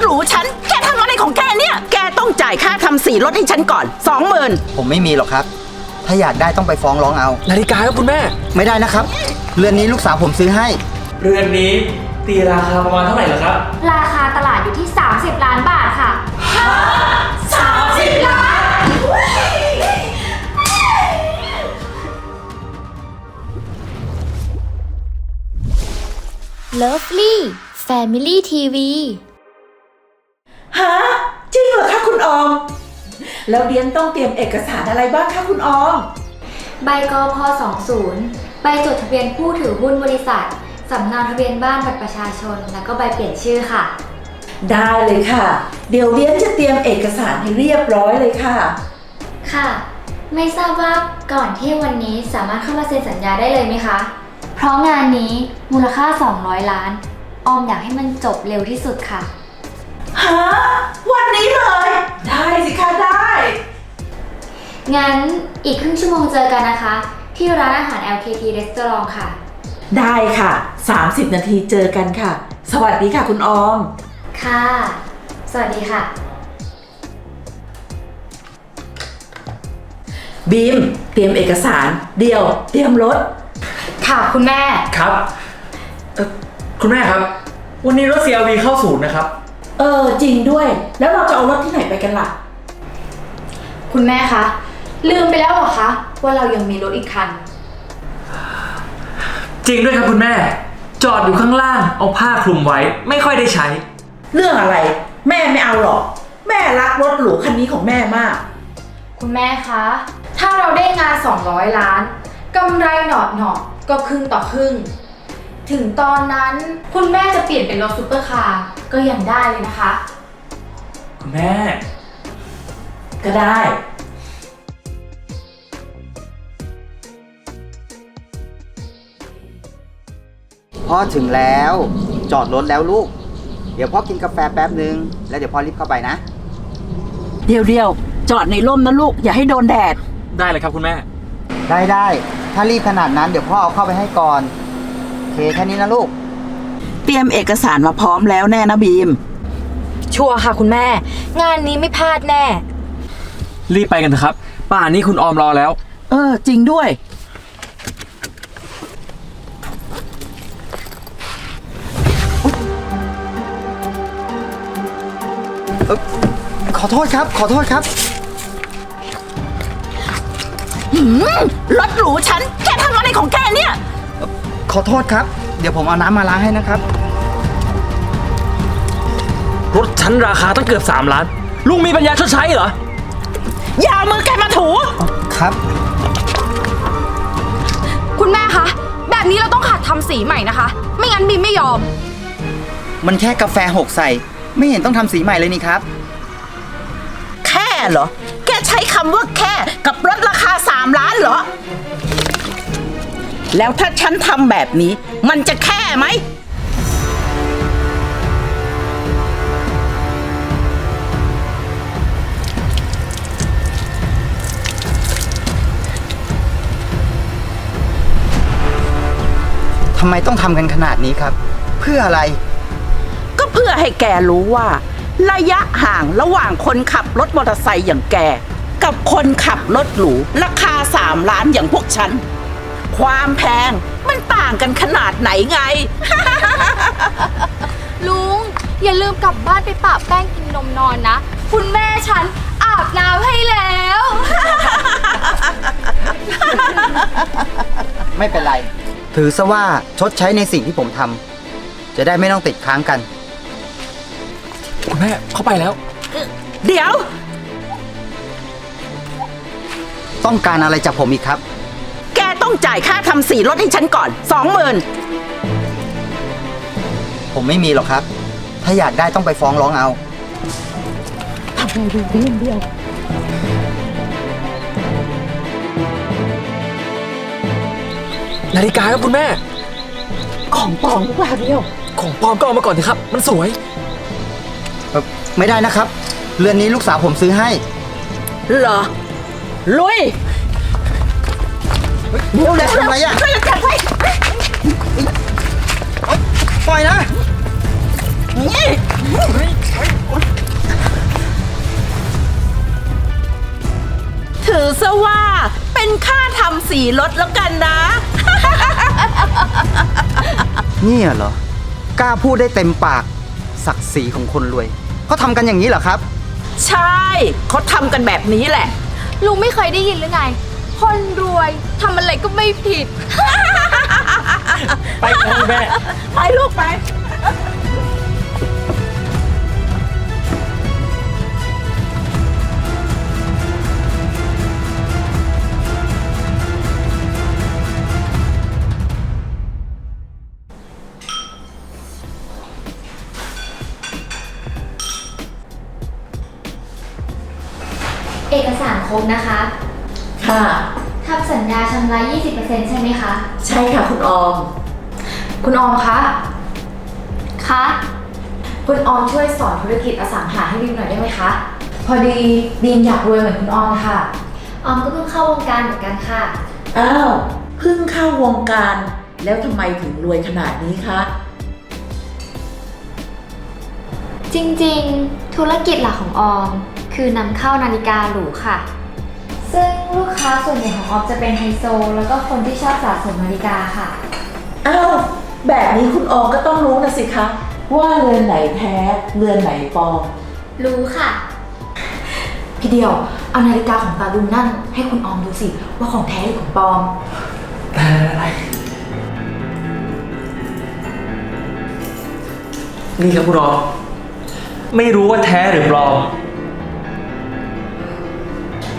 หรูฉัน แกทำอะไรของแกเนี่ย แกต้องจ่ายค่าทำสีรถให้ฉันก่อนสองหมื่นผมไม่มีหรอกครับ ถ้าอยากได้ต้องไปฟ้องร้องเอา นาฬิกาครับคุณแม่ ไม่ได้นะครับ เรือนนี้ลูกสาวผมซื้อให้ เรือนนี้ตีราคาประมาณเท่าไหร่ล่ะครับ ราคาตลาดอยู่ที่ 30 ล้านบาทค่ะ สามสิบล้าน Lovely Family TV ฮะจริงเหรอคะคุณออม แล้วเดียนต้องเตรียมเอกสารอะไรบ้างคะคุณออม ใบกพ20ใบจดทะเบียนผู้ถือหุ้นบริษัท สำเนาทะเบียนบ้านบัตรประชาชน แล้วก็ใบเปลี่ยนชื่อค่ะ ได้เลยค่ะ เดี๋ยวเดียนจะเตรียมเอกสารให้เรียบร้อยเลยค่ะ ค่ะ ไม่ทราบว่าก่อนเที่ยงวันนี้สามารถเข้ามาเซ็นสัญญาได้เลยไหมคะ เพราะงานนี้มูลค่า 200 ล้าน ออมอยากให้มันจบเร็วที่สุดค่ะ ฮะวันนี้เลย ได้สิคะได้ งั้นอีกครึ่งชั่วโมงเจอกันนะคะ ที่ร้านอาหาร LKT Restaurant ค่ะ ได้ค่ะ 30 นาทีเจอกันค่ะ สวัสดีค่ะคุณออม ค่ะ สวัสดีค่ะ บีม เตรียมเอกสาร เดียว เตรียมรถ ค่ะคุณแม่ ครับเอ่อคุณแม่ครับ วันนี้รถ CRV เข้าศูนย์นะครับ เออจริงด้วย แล้วเราจะเอารถที่ไหนไปกันล่ะ คุณแม่คะ ลืมไปแล้วเหรอคะ ว่าเรายังมีรถอีกคัน จริงด้วยครับคุณแม่ จอดอยู่ข้างล่าง เอาผ้าคลุมไว้ ไม่ค่อยได้ใช้ เรื่องอะไร แม่ไม่เอาหรอก แม่รักรถหรูคันนี้ของแม่มาก คุณแม่คะ ถ้าเราได้งาน 200 ล้านกำไรหนอดหนอดก็ครึ่งต่อครึ่ง ถึงตอนนั้นคุณแม่จะเปลี่ยนเป็นรถซูเปอร์คาร์ก็ยังได้เลยนะคะ คุณแม่ ก็ได้ พ่อถึงแล้ว จอดรถแล้วลูก เดี๋ยวพ่อกินกาแฟแป๊บนึง แล้วเดี๋ยวพ่อรีบเข้าไปนะ เดียวเดียวจอดในร่มนะลูก อย่าให้โดนแดด ได้เลยครับคุณแม่ ได้ได้ ถ้ารีบขนาดนั้นเดี๋ยวพ่อเอาเข้าไปให้ก่อนโอ เคแค่นี้นะลูก เตรียมเอกสารมาพร้อมแล้วแน่นะบีม ชัวร์ค่ะคุณแม่ งานนี้ไม่พลาดแน่ รีบไปกันเถอะครับ ป่านนี้คุณออมรอแล้ว เออ จริงด้วย ขอโทษครับ ขอโทษครับ รถหรูฉัน แกทำอะไรของแกเนี่ย ขอโทษครับ เดี๋ยวผมเอาน้ำมาล้างให้นะครับ รถชั้นราคาตั้งเกือบ 3 ล้าน ลุงมีปัญญาชดใช้เหรอ อย่าเอามือแกมาถู ครับ คุณแม่คะ แบบนี้เราต้องหัดทำสีใหม่นะคะ ไม่งั้นบีมไม่ยอม มันแค่กาแฟหกใส่ ไม่เห็นต้องทำสีใหม่เลยนี่ครับ แค่เหรอ แกใช้คำว่าแค่กับรถราคา 3 ล้านเหรอ แล้วถ้าฉันทำแบบนี้ มันจะแค่ไหม ทำไมต้องทำกันขนาดนี้ครับ เพื่ออะไร ก็เพื่อให้แกรู้ว่า ระยะห่างระหว่างคนขับรถมอเตอร์ไซค์อย่างแก กับคนขับรถหรู ราคา 3 ล้านอย่างพวกฉัน ความแพง มันต่างกันขนาดไหนไง ลุง อย่าลืมกลับบ้านไปปะแป้งกินนมนอนนะ คุณแม่ฉันอาบน้ำให้แล้ว ไม่เป็นไร ถือซะว่าชดใช้ในสิ่งที่ผมทำจะได้ไม่ต้องติดค้างกัน คุณแม่เข้าไปแล้ว เดี๋ยว ต้องการอะไรจากผมอีกครับแก ต้องจ่ายค่าทำสีรถให้ฉันก่อนสองหมื่นผมไม่มีหรอกครับ ถ้าอยากได้ต้องไปฟ้องร้องเอานาฬิกาครับคุณแม่ ของปลอมหรือเปล่าเดียวของปลอมก็เอามาก่อนเถอะครับ มันสวยเอ่อไม่ได้นะครับ เรือนนี้ลูกสาวผมซื้อให้ เหรอ ลุย เดี๋ยวทำไรอะปล่อยนะถือซะว่าเป็นค่าทำสีรถแล้วกันนะ เนี่ยเหรอ กล้าพูดได้เต็มปาก ศักดิ์ศรีของคนรวยเขาทำกันอย่างนี้เหรอครับ ใช่เขาทำกันแบบนี้แหละ ลุงไม่เคยได้ยินหรือไง คนรวยทำอะไรก็ไม่ผิด ไปกันคุณแม่ ไปลูกไป เอกสารครบนะคะ ค่ะทำสัญญาชำระ20%ใช่ไหมคะ ใช่ค่ะคุณออม คุณออมคะ คะ คุณออมช่วยสอนธุรกิจอสังหาให้บีมหน่อยได้ไหมคะ พอดีบีมอยากรวยเหมือนคุณออมค่ะ ออมก็เพิ่งเข้าวงการเหมือนกันค่ะ อ้าวเพิ่งเข้าวงการ แล้วทำไมถึงรวยขนาดนี้คะ จริงๆ ธุรกิจหลักของออม คือนำเข้านาฬิกาหรูค่ะ ซึ่งลูกค้าส่วนใหญ่ของออมจะเป็นไฮโซ แล้วก็คนที่ชอบสะสมนาฬิกาค่ะ อ้าวแบบนี้คุณออมก็ต้องรู้นะสิคะ ว่าเรือนไหนแท้เรือนไหนปลอมรู้ค่ะ พี่เดียว เอานาฬิกาของตาลุงนั่น ให้คุณออมดูสิ ว่าของแท้หรือของปลอมอะไรนี่ครับคุณออมไม่รู้ว่าแท้หรือปลอม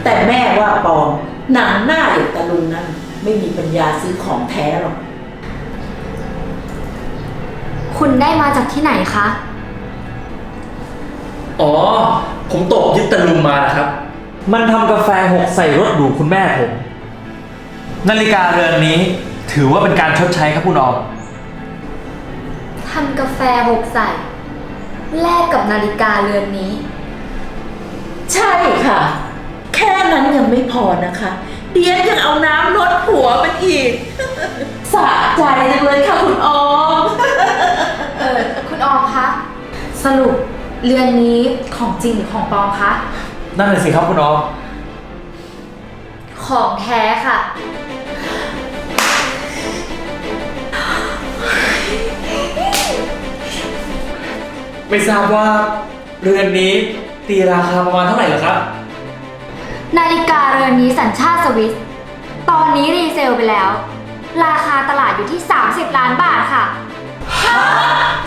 แต่แม่ว่าปลอมหนังหน้าอย่างตะลุงนั้นไม่มีปัญญาซื้อของแท้หรอก คุณได้มาจากที่ไหนคะ อ๋อ ผมตกยึดตะลุมมานะครับ มันทำกาแฟหกใส่รถหรูคุณแม่ผม นาฬิกาเรือนนี้ถือว่าเป็นการชดใช้ครับคุณออม ทำกาแฟหกใส่ แลกกับนาฬิกาเรือนนี้ ใช่ค่ะ แค่นั้นยังไม่พอนะคะ เดียนยังเอาน้ำลดหัวมันอีก สะใจจังเลยค่ะคุณออม เออคุณออมคะสรุปเรือนนี้ของจริงหรือของปลอมคะ นั่นเลยสิครับคุณออมของแท้ค่ะ ไม่ทราบว่าเรือนนี้ตีราคาประมาณเท่าไหร่เหรอครับ นาฬิกาเรือนนี้สัญชาติสวิส ตอนนี้รีเซลไปแล้ว ราคาตลาดอยู่ที่ 30 ล้านบาทค่ะ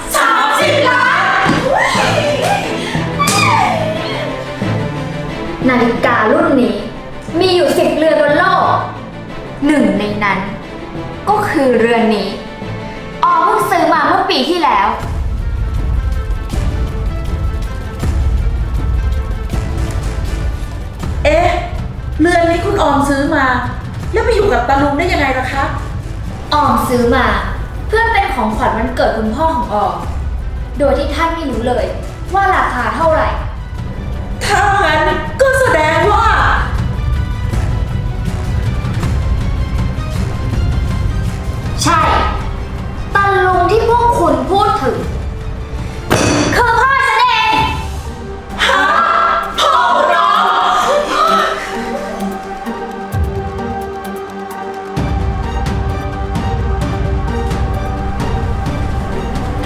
30ล้าน นาฬิการุ่นนี้ มีอยู่ 10 เรือนบนโลก หนึ่งในนั้น ก็คือเรือนนี้ ออมเพิ่งซื้อมาเมื่อ ซื้อมา แล้วไปอยู่กับตาลุงได้ยังไงล่ะคะ ออมซื้อมา เพื่อเป็นของขวัญวันเกิดคุณพ่อของออม โดยที่ท่านไม่รู้เลยว่าราคาเท่าไหร่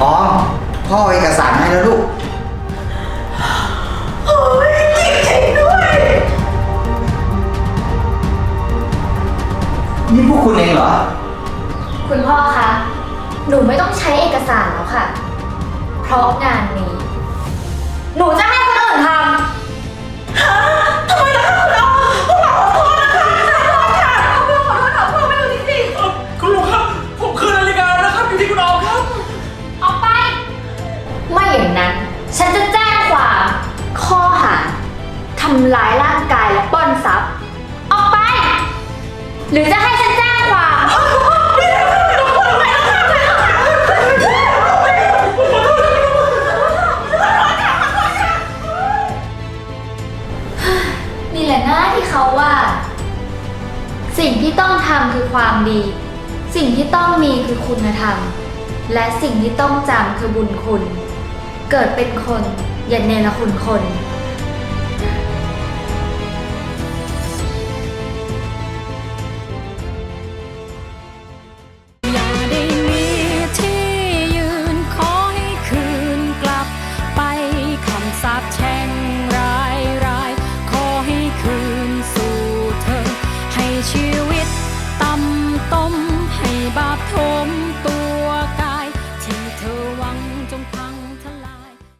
ออมพ่อเอาเอกสารให้แล้วลูก โอ้ยจริงๆด้วย นี่พวกคุณเองเหรอ คุณพ่อคะ หนูไม่ต้องใช้เอกสารแล้วค่ะ เพราะงานนี้ หนูจะให้ หรือจะให้ฉันแจ้งความ นี่แหละหน้าที่เขาว่า สิ่งที่ต้องทำคือความดี สิ่งที่ต้องมีคือคุณธรรม และสิ่งที่ต้องจำคือบุญคุณ เกิดเป็นคนอย่าเนรคุณคน